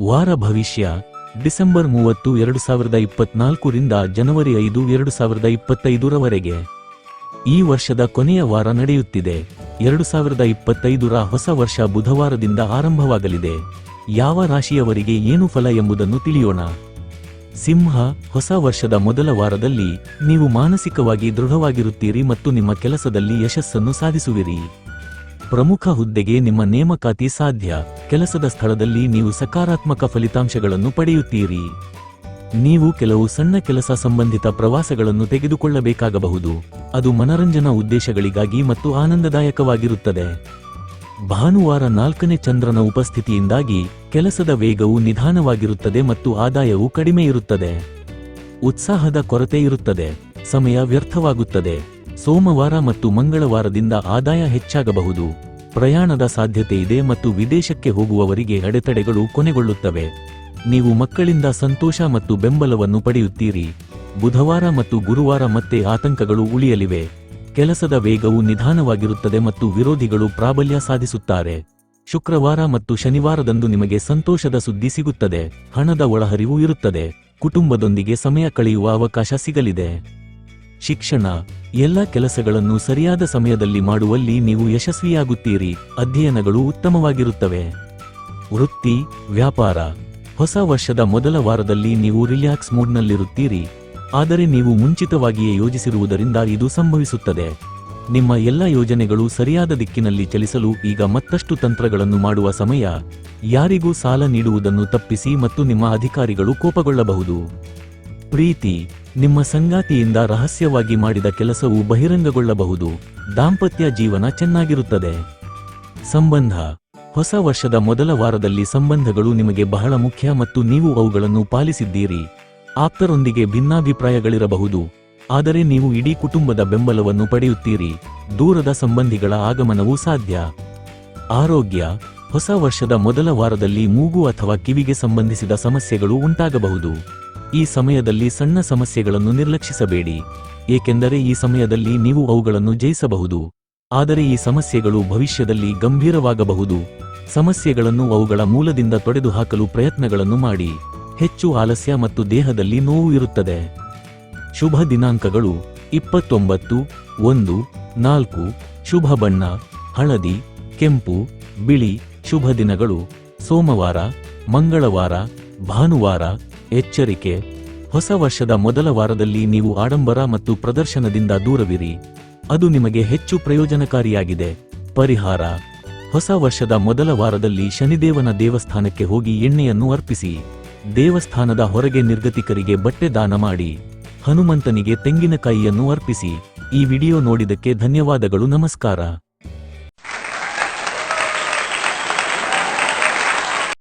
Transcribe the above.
ವಾರ ಭವಿಷ್ಯ, ಡಿಸೆಂಬರ್ ಮೂವತ್ತು, ಎರಡು ಸಾವಿರದ ಇಪ್ಪತ್ನಾಲ್ಕರಿಂದ ಜನವರಿ ಐದು, ಎರಡು ಸಾವಿರದ ಇಪ್ಪತ್ತೈದರವರೆಗೆ. ಈ ವರ್ಷದ ಕೊನೆಯ ವಾರ ನಡೆಯುತ್ತಿದೆ. ಎರಡು ಸಾವಿರದ ಇಪ್ಪತ್ತೈದರ ಹೊಸ ವರ್ಷ ಬುಧವಾರದಿಂದ ಆರಂಭವಾಗಲಿದೆ. ಯಾವ ರಾಶಿಯವರಿಗೆ ಏನು ಫಲ ಎಂಬುದನ್ನು ತಿಳಿಯೋಣ. ಸಿಂಹ, ಹೊಸ ವರ್ಷದ ಮೊದಲ ವಾರದಲ್ಲಿ ನೀವು ಮಾನಸಿಕವಾಗಿ ದೃಢವಾಗಿರುತ್ತೀರಿ ಮತ್ತು ನಿಮ್ಮ ಕೆಲಸದಲ್ಲಿ ಯಶಸ್ಸನ್ನು ಸಾಧಿಸುವಿರಿ. ಪ್ರಮುಖ ಹುದ್ದೆಗೆ ನಿಮ್ಮ ನೇಮಕಾತಿ ಸಾಧ್ಯ. ಕೆಲಸದ ಸ್ಥಳದಲ್ಲಿ ನೀವು ಸಕಾರಾತ್ಮಕ ಫಲಿತಾಂಶಗಳನ್ನು ಪಡೆಯುತ್ತೀರಿ. ನೀವು ಕೆಲವು ಸಣ್ಣ ಕೆಲಸ ಸಂಬಂಧಿತ ಪ್ರವಾಸಗಳನ್ನು ತೆಗೆದುಕೊಳ್ಳಬೇಕಾಗಬಹುದು. ಅದು ಮನರಂಜನಾ ಉದ್ದೇಶಗಳಿಗಾಗಿ ಮತ್ತು ಆನಂದದಾಯಕವಾಗಿರುತ್ತದೆ. ಭಾನುವಾರ ನಾಲ್ಕನೇ ಚಂದ್ರನ ಉಪಸ್ಥಿತಿಯಿಂದಾಗಿ ಕೆಲಸದ ವೇಗವು ನಿಧಾನವಾಗಿರುತ್ತದೆ ಮತ್ತು ಆದಾಯವು ಕಡಿಮೆ ಇರುತ್ತದೆ ಉತ್ಸಾಹದ ಕೊರತೆ ಇರುತ್ತದೆ. ಸಮಯ ವ್ಯರ್ಥವಾಗುತ್ತದೆ. ಸೋಮವಾರ ಮತ್ತು ಮಂಗಳವಾರದಿಂದ ಆದಾಯ ಹೆಚ್ಚಾಗಬಹುದು. ಪ್ರಯಾಣದ ಸಾಧ್ಯತೆ ಇದೆ ಮತ್ತು ವಿದೇಶಕ್ಕೆ ಹೋಗುವವರಿಗೆ ಅಡೆತಡೆಗಳು ಕೊನೆಗೊಳ್ಳುತ್ತವೆ. ನೀವು ಮಕ್ಕಳಿಂದ ಸಂತೋಷ ಮತ್ತು ಬೆಂಬಲವನ್ನು ಪಡೆಯುತ್ತೀರಿ. ಬುಧವಾರ ಮತ್ತು ಗುರುವಾರ ಮತ್ತೆ ಆತಂಕಗಳು ಉಳಿಯಲಿವೆ. ಕೆಲಸದ ವೇಗವು ನಿಧಾನವಾಗಿರುತ್ತದೆ ಮತ್ತು ವಿರೋಧಿಗಳು ಪ್ರಾಬಲ್ಯ ಸಾಧಿಸುತ್ತಾರೆ. ಶುಕ್ರವಾರ ಮತ್ತು ಶನಿವಾರದಂದು ನಿಮಗೆ ಸಂತೋಷದ ಸುದ್ದಿ ಸಿಗುತ್ತದೆ. ಹಣದ ಒಳಹರಿವು ಇರುತ್ತದೆ. ಕುಟುಂಬದೊಂದಿಗೆ ಸಮಯ ಕಳೆಯುವ ಅವಕಾಶ ಸಿಗಲಿದೆ. ಶಿಕ್ಷಣ, ಎಲ್ಲ ಕೆಲಸಗಳನ್ನು ಸರಿಯಾದ ಸಮಯದಲ್ಲಿ ಮಾಡುವಲ್ಲಿ ನೀವು ಯಶಸ್ವಿಯಾಗುತ್ತೀರಿ. ಅಧ್ಯಯನಗಳು ಉತ್ತಮವಾಗಿರುತ್ತವೆ. ವೃತ್ತಿ, ವ್ಯಾಪಾರ. ಹೊಸ ವರ್ಷದ ಮೊದಲ ವಾರದಲ್ಲಿ ನೀವು ರಿಲ್ಯಾಕ್ಸ್ ಮೂಡ್ನಲ್ಲಿರುತ್ತೀರಿ. ಆದರೆ ನೀವು ಮುಂಚಿತವಾಗಿಯೇ ಯೋಜಿಸಿರುವುದರಿಂದ ಇದು ಸಂಭವಿಸುತ್ತದೆ. ನಿಮ್ಮ ಎಲ್ಲ ಯೋಜನೆಗಳು ಸರಿಯಾದ ದಿಕ್ಕಿನಲ್ಲಿ ಚಲಿಸಲು ಈಗ ಮತ್ತಷ್ಟು ತಂತ್ರಗಳನ್ನು ಮಾಡುವ ಸಮಯ. ಯಾರಿಗೂ ಸಾಲ ನೀಡುವುದನ್ನು ತಪ್ಪಿಸಿ ಮತ್ತು ನಿಮ್ಮ ಅಧಿಕಾರಿಗಳು ಕೋಪಗೊಳ್ಳಬಹುದು. ಪ್ರೀತಿ, ನಿಮ್ಮ ಸಂಗಾತಿಯಿಂದ ರಹಸ್ಯವಾಗಿ ಮಾಡಿದ ಕೆಲಸವು ಬಹಿರಂಗಗೊಳ್ಳಬಹುದು. ದಾಂಪತ್ಯ ಜೀವನ ಚೆನ್ನಾಗಿರುತ್ತದೆ. ಸಂಬಂಧ. ಹೊಸ ವರ್ಷದ ಮೊದಲ ವಾರದಲ್ಲಿ ಸಂಬಂಧಗಳು ನಿಮಗೆ ಬಹಳ ಮುಖ್ಯ ಮತ್ತು ನೀವು ಅವುಗಳನ್ನು ಪಾಲಿಸಿದ್ದೀರಿ. ಆಪ್ತರೊಂದಿಗೆ ಭಿನ್ನಾಭಿಪ್ರಾಯಗಳಿರಬಹುದು. ಆದರೆ ನೀವು ಇಡೀ ಕುಟುಂಬದ ಬೆಂಬಲವನ್ನು ಪಡೆಯುತ್ತೀರಿ. ದೂರದ ಸಂಬಂಧಿಗಳ ಆಗಮನವೂ ಸಾಧ್ಯ. ಆರೋಗ್ಯ. ಹೊಸ ವರ್ಷದ ಮೊದಲ ವಾರದಲ್ಲಿ ಮೂಗು ಅಥವಾ ಕಿವಿಗೆ ಸಂಬಂಧಿಸಿದ ಸಮಸ್ಯೆಗಳು ಉಂಟಾಗಬಹುದು. ಈ ಸಮಯದಲ್ಲಿ ಸಣ್ಣ ಸಮಸ್ಯೆಗಳನ್ನು ನಿರ್ಲಕ್ಷಿಸಬೇಡಿ. ಏಕೆಂದರೆ ಈ ಸಮಯದಲ್ಲಿ ನೀವು ಅವುಗಳನ್ನು ಜಯಿಸಬಹುದು. ಆದರೆ ಈ ಸಮಸ್ಯೆಗಳು ಭವಿಷ್ಯದಲ್ಲಿ ಗಂಭೀರವಾಗಬಹುದು. ಸಮಸ್ಯೆಗಳನ್ನು ಅವುಗಳ ಮೂಲದಿಂದ ತೊಡೆದುಹಾಕಲು ಪ್ರಯತ್ನಗಳನ್ನು ಮಾಡಿ. ಹೆಚ್ಚು ಆಲಸ್ಯ ಮತ್ತು ದೇಹದಲ್ಲಿ ನೋವು ಇರುತ್ತದೆ. ಶುಭ ದಿನಾಂಕಗಳು. ಇಪ್ಪತ್ತೊಂಬತ್ತು, ಒಂದು, ನಾಲ್ಕು, ಶುಭ ಬಣ್ಣ, ಹಳದಿ, ಕೆಂಪು, ಬಿಳಿ, ಶುಭ ದಿನಗಳು. ಸೋಮವಾರ, ಮಂಗಳವಾರ, ಭಾನುವಾರ ಎಚ್ಚರಿಕೆ. ಹೊಸ ವರ್ಷದ ಮೊದಲ ವಾರದಲ್ಲಿ ನೀವು ಆಡಂಬರ ಮತ್ತು ಪ್ರದರ್ಶನದಿಂದ ದೂರವಿರಿ. ಅದು ನಿಮಗೆ ಹೆಚ್ಚು ಪ್ರಯೋಜನಕಾರಿಯಾಗಿದೆ. ಪರಿಹಾರ. ಹೊಸ ವರ್ಷದ ಮೊದಲ ವಾರದಲ್ಲಿ ಶನಿದೇವನ ದೇವಸ್ಥಾನಕ್ಕೆ ಹೋಗಿ ಎಣ್ಣೆಯನ್ನು ಅರ್ಪಿಸಿ. ದೇವಸ್ಥಾನದ ಹೊರಗೆ ನಿರ್ಗತಿಕರಿಗೆ ಬಟ್ಟೆ ದಾನ ಮಾಡಿ. ಹನುಮಂತನಿಗೆ ತೆಂಗಿನಕಾಯಿಯನ್ನು ಅರ್ಪಿಸಿ. ಈ ವಿಡಿಯೋ ನೋಡಿದಕ್ಕೆ ಧನ್ಯವಾದಗಳು, ನಮಸ್ಕಾರ.